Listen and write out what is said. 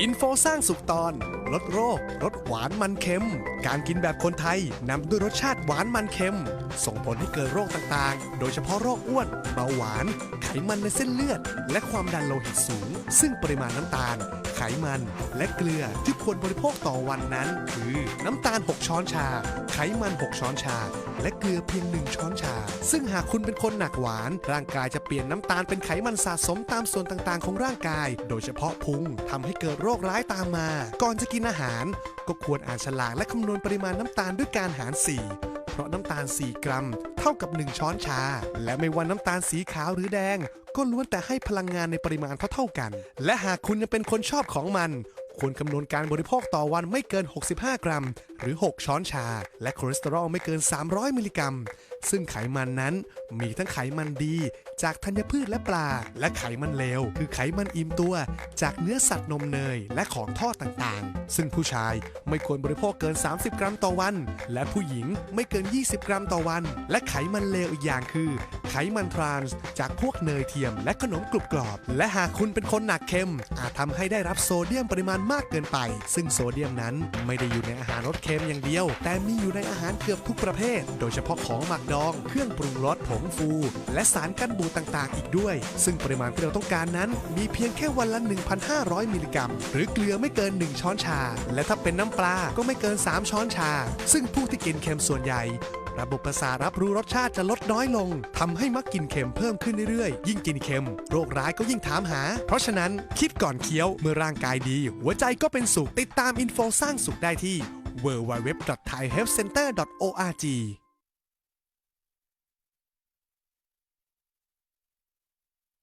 อินโฟสร้างสุขตอนลดโรคลดหวานมันเค็ม การกินแบบคนไทยนำด้วยรสชาติหวานมันเค็ม ส่งผลให้เกิดโรคต่างๆ โดยเฉพาะโรคอ้วนเบาหวาน ไขมันในเส้นเลือด และความดันโลหิตสูง ซึ่งปริมาณน้ำตาล ไขมัน และเกลือที่ควรบริโภคต่อวันนั้น คือ น้ำตาล 6 ช้อนชา ไขมัน 6 ช้อนชา และเกลือเพียง 1 ช้อนชา ซึ่งหากคุณเป็นคนหนักหวาน ร่างกายจะเปลี่ยนน้ำตาลเป็นไขมันสะสมตามส่วนต่างๆ ของร่างกาย โดยเฉพาะพุงทำให้เกิดโรคร้ายตามมา ก่อนจะกินอาหาร ก็ควรอ่านฉลากและคำนวณปริมาณน้ำตาลด้วยการหาร 4 เพราะน้ำตาล 4 กรัม ท่ากับ 1 ช้อนชา และไม่ว่าน้ำตาลสีขาวหรือแดง ก็ล้วนแต่ให้พลังงานในปริมาณเท่าๆกัน และหากคุณยังเป็นคนชอบของมัน ควรคำนวณการบริโภคต่อวันไม่เกิน 65 กรัม หรือ 6 ช้อนชา และคอเลสเตอรอลไม่เกิน 300 มิลลิกรัม ซึ่งไขมันนั้นมีทั้งไขมันดี จากธัญพืชและปลา และไขมันเลวคือไขมันอิ่มตัว จากเนื้อสัตว์นมเนยและของทอดต่างๆ ซึ่งผู้ชายไม่ควรบริโภคเกิน 30 กรัมต่อวัน และผู้หญิงไม่เกิน 20 กรัมต่อวัน และไขมันเลวอีกอย่างคือ ไขมันทรานส์จากพวกเนยเทียม และขนมกรุบกรอบ และหากคุณเป็นคนหนักเค็ม อาจทำให้ได้รับโซเดียมปริมาณมากเกินไป ซึ่งโซเดียมนั้นไม่ได้อยู่ในอาหารรสเค็มอย่างเดียว แต่มีอยู่ในอาหารเกือบทุกประเภท โดยเฉพาะของหมักดอง เครื่องปรุงรสผงฟู และสารกันบูดต่างๆ อีกด้วย ซึ่งปริมาณที่เราต้องการนั้น มีเพียงแค่วันละ 1,500 มิลลิกรัม หรือเกลือไม่เกิน 1 ช้อนชา และถ้าเป็นน้ำปลาก็ไม่เกิน 3 ช้อนชา ซึ่งผู้ที่กินเค็มส่วนใหญ่ระบบประสาทรับรู้รสชาติจะลดน้อยลงทำให้มักกินเค็มเพิ่มขึ้นเรื่อยๆ ยิ่งกินเค็ม โรคร้ายก็ยิ่งถามหา เพราะฉะนั้นคิดก่อนเคี้ยวเมื่อร่างกายดี หัวใจก็เป็นสุข ติดตามอินโฟสร้างสุขได้ที่ www.thaihealthcenter.org